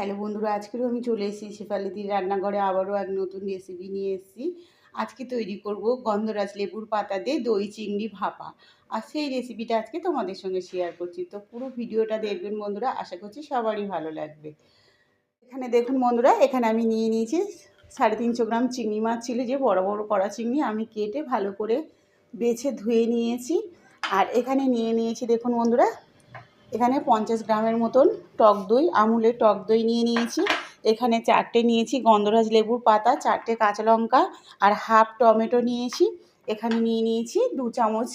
Hello বন্ধুরা আজকেও আমি চলে এসেছি শেফালিদির রান্নাঘরে। আবারও এক নতুন রেসিপি নিয়ে এসেছি। আজকে তৈরি করব গন্ধরাজ লেবুর পাতা দিয়ে দই চিংড়ি ভাপা। আর সেই রেসিপিটা আজকে তোমাদের সঙ্গে শেয়ার করছি। তো পুরো ভিডিওটা দেখবেন বন্ধুরা, আশা করছি সবারই ভালো লাগবে। এখানে দেখুন বন্ধুরা, এখানে আমি নিয়ে নিয়েছি সাড়ে তিনশো গ্রাম চিংড়ি মাছ ছিল, যে বড় বড় কড়া চিংড়ি আমি কেটে ভালো করে বেছে ধুয়ে নিয়েছি। আর এখানে নিয়ে নিয়েছি দেখুন বন্ধুরা এখানে পঞ্চাশ গ্রামের মতন টক দই, আমুলের টক দই নিয়ে নিয়েছি। এখানে চারটে নিয়েছি গন্ধরাজ লেবুর পাতা, চারটে কাঁচা লঙ্কা আর হাফ টমেটো নিয়েছি। এখানে নিয়ে নিয়েছি দু চামচ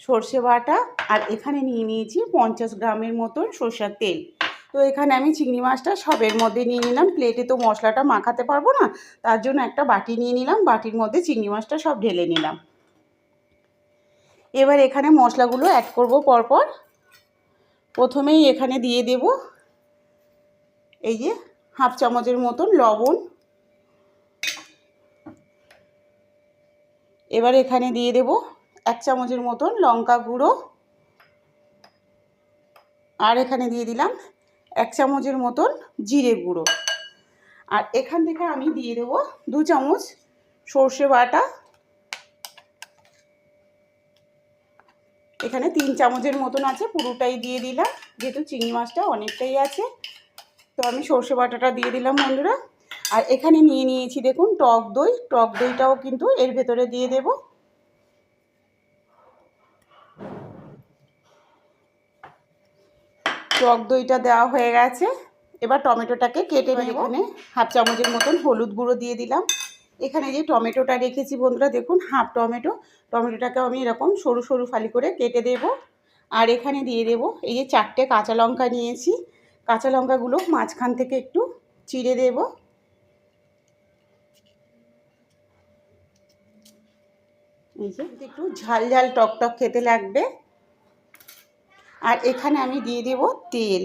সর্ষে বাটা আর এখানে নিয়ে নিয়েছি পঞ্চাশ গ্রামের মতন সর্ষের তেল। তো এখানে আমি চিংড়ি মাছটা সবের মধ্যে নিয়ে নিলাম। প্লেটে তো মশলাটা মাখাতে পারব না, তার জন্য একটা বাটি নিয়ে নিলাম। বাটির মধ্যে চিংড়ি মাছটা সব ঢেলে নিলাম। এবার এখানে মশলাগুলো অ্যাড করব পরপর। প্রথমেই এখানে দিয়ে দেব এই যে হাফ চামচের মতন লবণ। এবার এখানে দিয়ে দেব এক চামচের মতন লঙ্কা গুঁড়ো। আর এখানে দিয়ে দিলাম এক চামচের মতন জিরে গুঁড়ো। আর এখান থেকে আমি দিয়ে দেব দু চামচ সর্ষে বাটা। এখানে তিন চামচের মতন আছে পুরোটাই দিয়ে দিলাম। যেহেতু চিংড়ি মাছটা অনেকটাই আছে তো আমি সর্ষে বাটাটা দিয়ে দিলাম বন্ধুরা। আর এখানে নিয়ে নিয়েছি দেখুন টক দই। টক দইটাও কিন্তু এর ভেতরে দিয়ে দেব। টক দইটা দেওয়া হয়ে গেছে। এবার টমেটোটাকে কেটে এখানে হাফ চামচের মতন হলুদ গুঁড়ো দিয়ে দিলাম। এখানে যে টমেটোটা রেখেছি বন্ধুরা, দেখুন, হাফ টমেটো। টমেটোটাকে আমি এরকম সরু সরু ফালি করে কেটে দেব। আর এখানে দিয়ে দেব এই যে চারটে কাঁচা লঙ্কা নিয়েছি। কাঁচা লঙ্কাগুলো মাঝখান থেকে একটু চিড়ে দেব। একটু ঝাল ঝাল টক টক খেতে লাগবে। আর এখানে আমি দিয়ে দেব তেল।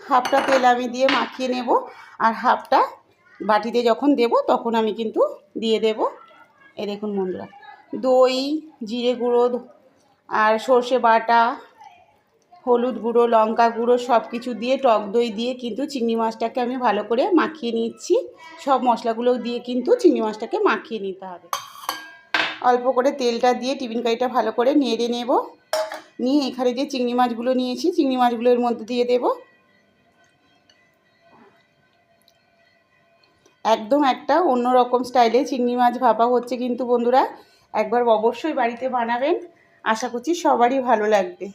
হাফটা তেল আমি দিয়ে মাখিয়ে নেব। আর হাফটা বাটিতে যখন দেব, তখন আমি কিন্তু দিয়ে দেব। এ দেখুন বন্ধুরা, দই, জিরে গুঁড়ো আর সর্ষে বাটা, হলুদ গুঁড়ো, লঙ্কা গুঁড়ো সব কিছু দিয়ে, টক দই দিয়ে কিন্তু চিংড়ি মাছটাকে আমি ভালো করে মাখিয়ে নিচ্ছি। সব মশলাগুলো দিয়ে কিন্তু চিংড়ি মাছটাকে মাখিয়ে নিতে হবে। অল্প করে তেলটা দিয়ে টিফিন কারিটা ভালো করে নেড়ে নেব। নিয়ে এখানে যে চিংড়ি মাছগুলো নিয়েছি, চিংড়ি মাছগুলোর মধ্যে দিয়ে দেবো। একদম একটা অন্য রকম স্টাইলে চিংড়ি মাছ ভাপা হচ্ছে কিন্তু বন্ধুরা। একবার অবশ্যই বাড়িতে বানাবেন। আশা করছি সবারই ভালো লাগবে।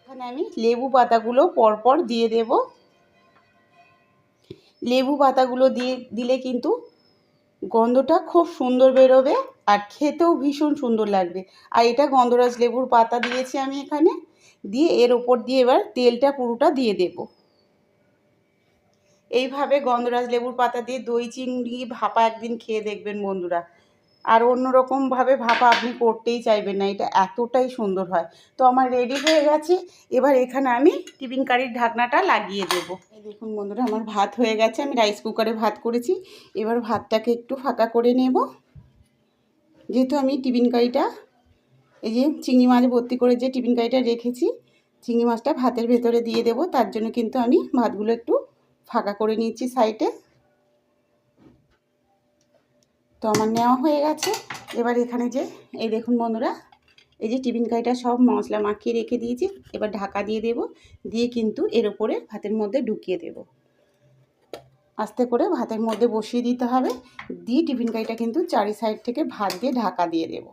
এখানে আমি লেবু পাতাগুলো পরপর দিয়ে দেব। লেবু পাতাগুলো দিয়ে দিলে কিন্তু গন্ধটা খুব সুন্দর বেরোবে আর খেতেও ভীষণ সুন্দর লাগবে। আর এটা গন্ধরাজ লেবুর পাতা দিয়েছি আমি এখানে। দিয়ে এর ওপর দিয়ে এবার তেলটা পুরোটা দিয়ে দেবো। এইভাবে গন্ধরাজ লেবুর পাতা দিয়ে দই, চিংড়ি, ভাপা একদিন খেয়ে দেখবেন বন্ধুরা। আর অন্যরকমভাবে ভাপা আপনি করতেই চাইবেন না, এটা এতটাই সুন্দর হয়। তো আমার রেডি হয়ে গেছে, এবার এখানে আমি টিফিন কারির ঢাকনাটা লাগিয়ে দেবো। এই দেখুন বন্ধুরা, আমার ভাত হয়ে গেছে, আমি রাইস কুকারে ভাত করেছি। এবার ভাতটাকে একটু ফাঁকা করে নেব। যেহেতু আমি টিফিন কারিটা, এই যে চিংড়ি মাছ ভর্তি করে যে টিফিন কারিটা রেখেছি, চিংড়ি মাছটা ভাতের ভেতরে দিয়ে দেবো, তার জন্য কিন্তু আমি ভাতগুলো একটু ফাঁকা করে নিয়েছি সাইডে। তো আমার নেওয়া হয়ে গেছে। এবার এখানে যে, এই দেখুন বন্ধুরা, এই যে টিফিন কারিটা সব মশলা মাখিয়ে রেখে দিয়েছি। এবার ঢাকা দিয়ে দেব, দিয়ে কিন্তু এর ওপরে ভাতের মধ্যে ঢুকিয়ে দেব। আস্তে করে ভাতের মধ্যে বসিয়ে দিতে হবে। দিয়ে টিফিন কারিটা কিন্তু চারি সাইড থেকে ভাত দিয়ে ঢাকা দিয়ে দেব।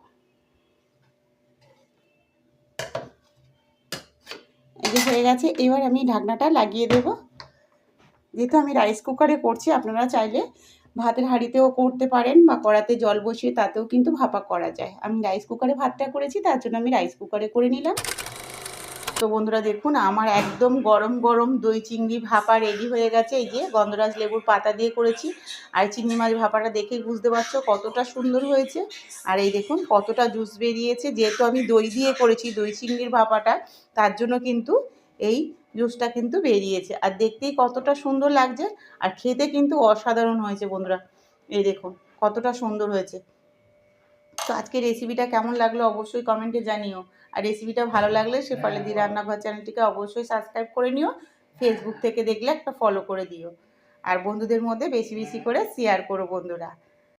এই যে হয়ে গেছে, এবার আমি ঢাকনাটা লাগিয়ে দেবো। যেহেতু আমি রাইস কুকারে করছি, আপনারা চাইলে ভাতের হাঁড়িতেও করতে পারেন বা কড়াতে জল বসিয়ে তাতেও কিন্তু ভাপা করা যায়। আমি রাইস কুকারে ভাতটা করেছি, তার জন্য আমি রাইস কুকারে করে নিলাম। তো বন্ধুরা দেখুন, আমার একদম গরম গরম দই চিংড়ি ভাপা রেডি হয়ে গেছে। এই যে গন্ধরাজ লেবুর পাতা দিয়ে করেছি। আর চিংড়ি মাছ ভাপাটা দেখেই বুঝতে পারছ কতটা সুন্দর হয়েছে। আর এই দেখুন, কতটা জুস বেরিয়েছে। যেহেতু আমি দই দিয়ে করেছি, দই চিংড়ির ভাপাটা, তার জন্য কিন্তু এই জুসটা কিন্তু বেরিয়েছে। আর দেখতেই কতটা সুন্দর লাগছে আর খেতে কিন্তু অসাধারণ হয়েছে বন্ধুরা। এই দেখুন কতটা সুন্দর হয়েছে। তো আজকে রেসিপিটা কেমন লাগল অবশ্যই কমেন্টে জানিও। আর রেসিপিটা ভালো লাগলে শেফালিদি রান্নাঘর চ্যানেলটিকে অবশ্যই সাবস্ক্রাইব করে নিও। ফেসবুক থেকে দেখলে একটা ফলো করে দিও। আর বন্ধুদের মধ্যে বেশি বেশি করে শেয়ার করো বন্ধুরা।